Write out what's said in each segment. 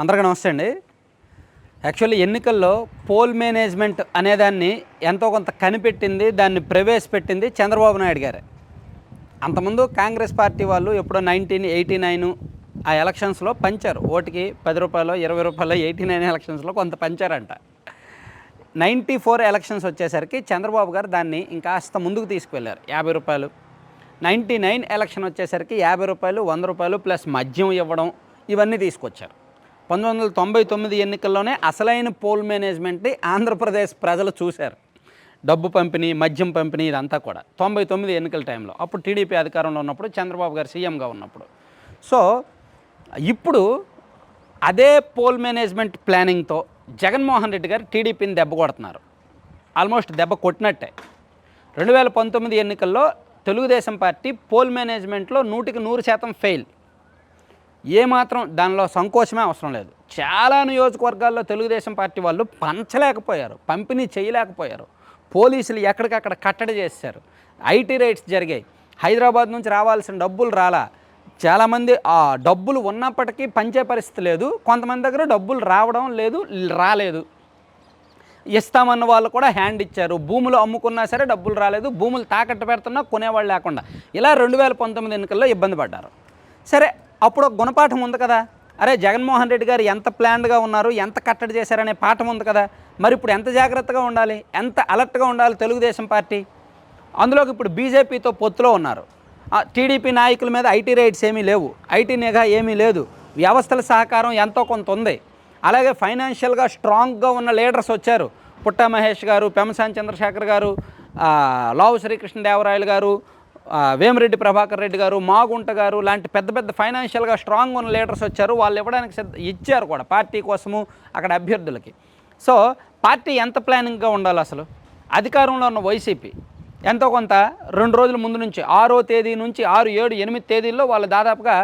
అందరికీ నమస్తే అండి. యాక్చువల్లీ ఎన్నికల్లో పోల్ మేనేజ్మెంట్ అనేదాన్ని ఎంతో కొంత కనిపెట్టింది దాన్ని ప్రవేశపెట్టింది చంద్రబాబు నాయుడు గారే. అంతకుముందు కాంగ్రెస్ పార్టీ వాళ్ళు ఎప్పుడో నైన్టీన్ ఎయిటీ నైన్ ఆ ఎలక్షన్స్లో పంచారు. ఓటుకి పది రూపాయలు ఇరవై రూపాయలు ఎయిటీ నైన్ ఎలక్షన్స్లో కొంత పంచారంట. నైంటీ ఫోర్ ఎలక్షన్స్ వచ్చేసరికి చంద్రబాబు గారు దాన్ని ఇంకాస్త ముందుకు తీసుకువెళ్ళారు. యాభై రూపాయలు. నైంటీ నైన్ ఎలక్షన్ వచ్చేసరికి యాభై రూపాయలు వంద రూపాయలు ప్లస్ మద్యం ఇవ్వడం ఇవన్నీ తీసుకొచ్చారు. పంతొమ్మిది వందల తొంభై తొమ్మిది ఎన్నికల్లోనే అసలైన పోల్ మేనేజ్మెంట్ని ఆంధ్రప్రదేశ్ ప్రజలు చూశారు. డబ్బు పంపిణీ మద్యం పంపిణీ ఇదంతా కూడా తొంభై తొమ్మిది ఎన్నికల టైంలో. అప్పుడు టీడీపీ అధికారంలో ఉన్నప్పుడు చంద్రబాబు గారు సీఎంగా ఉన్నప్పుడు. సో ఇప్పుడు అదే పోల్ మేనేజ్మెంట్ ప్లానింగ్తో జగన్మోహన్ రెడ్డి గారు టీడీపీని దెబ్బ కొడుతున్నారు. ఆల్మోస్ట్ దెబ్బ కొట్టినట్టే. రెండు వేల పంతొమ్మిది ఎన్నికల్లో తెలుగుదేశం పార్టీ పోల్ మేనేజ్మెంట్లో నూటికి నూరు శాతం ఫెయిల్. ఏమాత్రం దానిలో సంకోచమే అవసరం లేదు. చాలా నియోజకవర్గాల్లో తెలుగుదేశం పార్టీ వాళ్ళు పంచలేకపోయారు. పంపిణీ చేయలేకపోయారు. పోలీసులు ఎక్కడికక్కడ కట్టడి చేశారు. ఐటీ రైట్స్ జరిగాయి. హైదరాబాద్ నుంచి రావాల్సిన డబ్బులు రాలా. చాలామంది ఆ డబ్బులు ఉన్నప్పటికీ పంచే పరిస్థితి లేదు. కొంతమంది దగ్గర డబ్బులు రావడం లేదు రాలేదు. ఇస్తామన్న వాళ్ళు కూడా హ్యాండ్ ఇచ్చారు. భూములు అమ్ముకున్నా సరే డబ్బులు రాలేదు. భూములు తాకట్టు పెడుతున్నా కొనేవాళ్ళు లేకుండా. ఇలా రెండు వేల పంతొమ్మిది ఎన్నికల్లో ఇబ్బంది పడ్డారు. సరే అప్పుడు ఒక గుణపాఠం ఉంది కదా. అరే జగన్మోహన్ రెడ్డి గారు ఎంత ప్లాన్డ్గా ఉన్నారు ఎంత కట్టడి చేశారనే పాఠం ఉంది కదా. మరి ఇప్పుడు ఎంత జాగ్రత్తగా ఉండాలి ఎంత అలర్ట్గా ఉండాలి తెలుగుదేశం పార్టీ? అందులోకి ఇప్పుడు బీజేపీతో పొత్తులో ఉన్నారు. ఆ, టీడీపీ నాయకుల మీద ఐటీ రైట్స్ ఏమీ లేవు ఐటీ నిఘా ఏమీ లేదు వ్యవస్థల సహకారం ఎంతో కొంత ఉంది. అలాగే ఫైనాన్షియల్గా స్ట్రాంగ్గా ఉన్న లీడర్స్ వచ్చారు. పుట్ట మహేష్ గారు పెమసాని చంద్రశేఖర్ గారు లావు శ్రీకృష్ణదేవరాయలు గారు వేమిరెడ్డి ప్రభాకర్ రెడ్డి గారు మాగుంట గారు లాంటి పెద్ద పెద్ద ఫైనాన్షియల్గా స్ట్రాంగ్ ఉన్న లీడర్స్ వచ్చారు. వాళ్ళు ఇవ్వడానికి సిద్ధ ఇచ్చారు కూడా పార్టీ కోసము అక్కడ అభ్యర్థులకి. సో పార్టీ ఎంత ప్లానింగ్గా ఉండాలి అసలు? అధికారంలో ఉన్న వైసీపీ ఎంతో కొంత రెండు రోజుల ముందు నుంచి ఆరో తేదీ నుంచి ఆరు ఏడు ఎనిమిది తేదీల్లో వాళ్ళు దాదాపుగా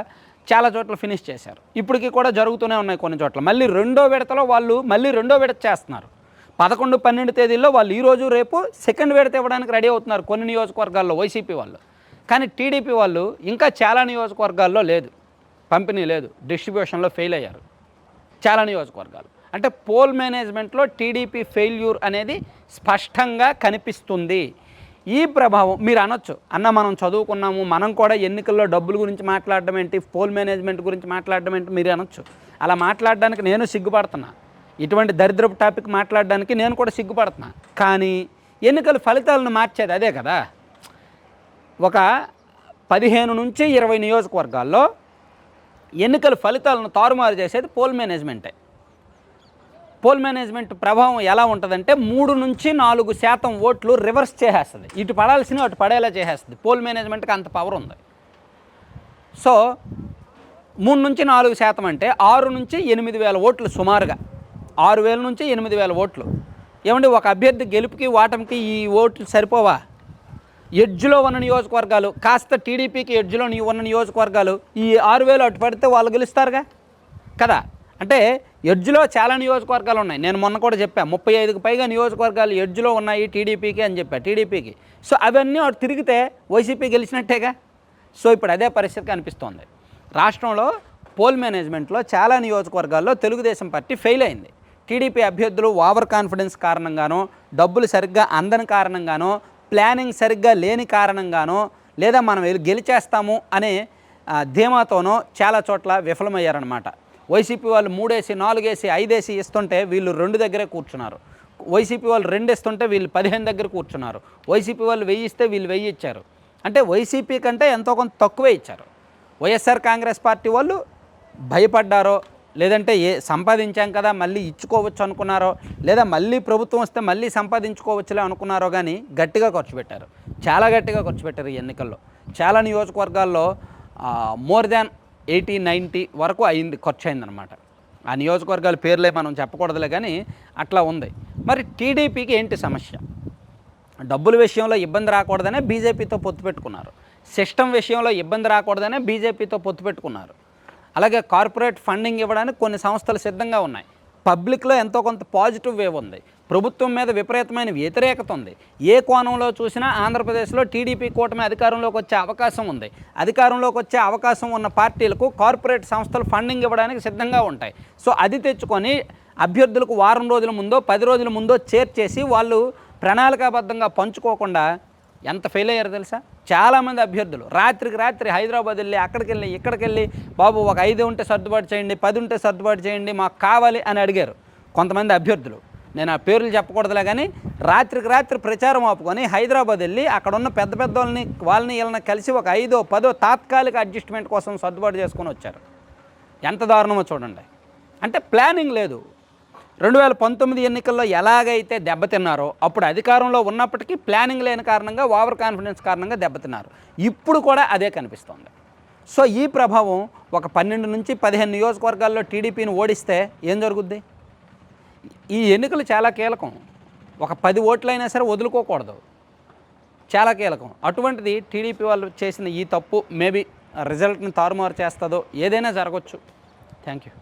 చాలా చోట్ల ఫినిష్ చేశారు. ఇప్పటికీ కూడా జరుగుతూనే ఉన్నాయి కొన్ని చోట్ల. మళ్ళీ రెండో విడతలో వాళ్ళు మళ్ళీ రెండో విడత చేస్తున్నారు. పదకొండు పన్నెండు తేదీల్లో వాళ్ళు ఈరోజు రేపు సెకండ్ విడత ఇవ్వడానికి రెడీ అవుతున్నారు కొన్ని నియోజకవర్గాల్లో వైసీపీ వాళ్ళు. కానీ టీడీపీ వాళ్ళు ఇంకా చాలా నియోజకవర్గాల్లో లేదు. పంపిణీ లేదు. డిస్ట్రిబ్యూషన్లో ఫెయిల్ అయ్యారు. చాలా నియోజకవర్గాలు. అంటే పోల్ మేనేజ్మెంట్లో టీడీపీ ఫెయిల్యూర్ అనేది స్పష్టంగా కనిపిస్తుంది. ఈ ప్రభావం మీరు అనొచ్చు. అన్న మనం చదువుకున్నాము మనం కూడా ఎన్నికల్లో డబ్బుల గురించి మాట్లాడడం ఏంటి పోల్ మేనేజ్మెంట్ గురించి మాట్లాడడం ఏంటి మీరు అనొచ్చు. అలా మాట్లాడడానికి నేను సిగ్గుపడుతున్నాను ఇటువంటి దరిద్రపు టాపిక్ మాట్లాడడానికి నేను కూడా సిగ్గుపడుతున్నా. కానీ ఎన్నికల ఫలితాలను మార్చేది అదే కదా. ఒక పదిహేను నుంచి ఇరవై నియోజకవర్గాల్లో ఎన్నికల ఫలితాలను తారుమారు చేసేది పోల్ మేనేజ్మెంటే. పోల్ మేనేజ్మెంట్ ప్రభావం ఎలా ఉంటుందంటే మూడు నుంచి నాలుగు శాతం ఓట్లు రివర్స్ చేసేస్తుంది. ఇటు పడాల్సిన అటు పడేలా చేసేస్తుంది. పోల్ మేనేజ్మెంట్కి అంత పవర్ ఉంది. సో మూడు నుంచి నాలుగు శాతం అంటే ఆరు నుంచి ఎనిమిది వేల ఓట్లు సుమారుగా. ఆరు వేల నుంచి ఎనిమిది వేల ఓట్లు. ఏమండి ఒక అభ్యర్థి గెలుపుకి ఓటమికి ఈ ఓట్లు సరిపోవా? ఎడ్జ్లో ఉన్న నియోజకవర్గాలు కాస్త టీడీపీకి ఎడ్జ్లో ఉన్న నియోజకవర్గాలు ఈ ఆరు వేలు అటు పడితే వాళ్ళు గెలుస్తారుగా? కదా? అంటే ఎడ్జ్లో చాలా నియోజకవర్గాలు ఉన్నాయి. నేను మొన్న కూడా చెప్పాను ముప్పై ఐదుకు పైగా నియోజకవర్గాలు ఎడ్జ్లో ఉన్నాయి టీడీపీకి అని చెప్పా టీడీపీకి. సో అవన్నీ అటు తిరిగితే వైసీపీ గెలిచినట్టేగా? సో ఇప్పుడు అదే పరిస్థితి కనిపిస్తోంది రాష్ట్రంలో పోల్ మేనేజ్మెంట్లో చాలా నియోజకవర్గాల్లో తెలుగుదేశం పార్టీ ఫెయిల్ అయింది. టీడీపీ అభ్యర్థులు ఓవర్ కాన్ఫిడెన్స్ కారణంగానో డబ్బులు సరిగ్గా అందని కారణంగానో ప్లానింగ్ సరిగ్గా లేని కారణంగానో లేదా మనం గెలిచేస్తాము అనే ధీమాతోనో చాలా చోట్ల విఫలమయ్యారనమాట వైసీపీ వాళ్ళు మూడేసి నాలుగేసి ఐదేసి ఇస్తుంటే వీళ్ళు రెండు దగ్గరే కూర్చున్నారు. వైసీపీ వాళ్ళు రెండు ఇస్తుంటే వీళ్ళు పదిహేను దగ్గర కూర్చున్నారు. వైసీపీ వాళ్ళు వెయ్యి ఇస్తే వీళ్ళు వెయ్యి ఇచ్చారు. అంటే వైసీపీ కంటే ఎంతో కొంత తక్కువే ఇచ్చారు. వైఎస్ఆర్ కాంగ్రెస్ పార్టీ వాళ్ళు భయపడ్డారో లేదంటే ఏ సంపాదించాం కదా మళ్ళీ ఇచ్చుకోవచ్చు అనుకున్నారో లేదా మళ్ళీ ప్రభుత్వం వస్తే మళ్ళీ సంపాదించుకోవచ్చులే అనుకున్నారో కానీ గట్టిగా ఖర్చు పెట్టారు. చాలా గట్టిగా ఖర్చు పెట్టారు ఈ ఎన్నికల్లో. చాలా నియోజకవర్గాల్లో మోర్ దాన్ ఎయిటీ నైంటీ వరకు అయింది ఖర్చు అయిందనమాట ఆ నియోజకవర్గాల పేర్లే మనం చెప్పకూడదులే కానీ అట్లా ఉంది. మరి టీడీపీకి ఏంటి సమస్య? డబ్బుల విషయంలో ఇబ్బంది రాకూడదనే బీజేపీతో పొత్తు పెట్టుకున్నారు. సిస్టమ్ విషయంలో ఇబ్బంది రాకూడదనే బీజేపీతో పొత్తు పెట్టుకున్నారు. అలాగే కార్పొరేట్ ఫండింగ్ ఇవ్వడానికి కొన్ని సంస్థలు సిద్ధంగా ఉన్నాయి. పబ్లిక్లో ఎంతో కొంత పాజిటివ్ వేవ్ ఉంది. ప్రభుత్వం మీద విపరీతమైన వ్యతిరేకత ఉంది. ఏ కోణంలో చూసినా ఆంధ్రప్రదేశ్లో టీడీపీ కూటమి అధికారంలోకి వచ్చే అవకాశం ఉంది. అధికారంలోకి వచ్చే అవకాశం ఉన్న పార్టీలకు కార్పొరేట్ సంస్థలు ఫండింగ్ ఇవ్వడానికి సిద్ధంగా ఉంటాయి. సో అది తెచ్చుకొని అభ్యర్థులకు వారం రోజుల ముందో పది రోజుల ముందో చేర్చేసి వాళ్ళు ప్రణాళికాబద్ధంగా పంచుకోకుండా ఎంత ఫెయిల్ అయ్యారు తెలుసా? చాలామంది అభ్యర్థులు రాత్రికి రాత్రి హైదరాబాద్ వెళ్ళి అక్కడికి వెళ్ళి ఇక్కడికి వెళ్ళి బాబు ఒక ఐదు ఉంటే సర్దుబాటు చేయండి పది ఉంటే సర్దుబాటు చేయండి మాకు కావాలి అని అడిగారు కొంతమంది అభ్యర్థులు. నేను ఆ పేర్లు చెప్పకూడదులే కానీ రాత్రికి రాత్రి ప్రచారం ఆపుకొని హైదరాబాద్ వెళ్ళి అక్కడ ఉన్న పెద్ద పెద్ద వాళ్ళని వాళ్ళని వీళ్ళని కలిసి ఒక ఐదో పదో తాత్కాలిక అడ్జస్ట్మెంట్ కోసం సర్దుబాటు చేసుకొని వచ్చారు. ఎంత దారుణమో చూడండి. అంటే ప్లానింగ్ లేదు. రెండు వేల పంతొమ్మిది ఎన్నికల్లో ఎలాగైతే దెబ్బతిన్నారో అప్పుడు అధికారంలో ఉన్నప్పటికీ ప్లానింగ్ లేని కారణంగా ఓవర్ కాన్ఫిడెన్స్ కారణంగా దెబ్బతిన్నారు. ఇప్పుడు కూడా అదే కనిపిస్తోంది. సో ఈ ప్రభావం ఒక పన్నెండు నుంచి పదిహేను నియోజకవర్గాల్లో టీడీపీని ఓడిస్తే ఏం జరుగుద్ది? ఈ ఎన్నికలు చాలా కీలకం. ఒక పది ఓట్లైనా సరే వదులుకోకూడదు. చాలా కీలకం. అటువంటిది టీడీపీ వాళ్ళు చేసిన ఈ తప్పు మేబీ రిజల్ట్ని తారుమారు చేస్తుందో ఏదైనా జరగచ్చు. Thank you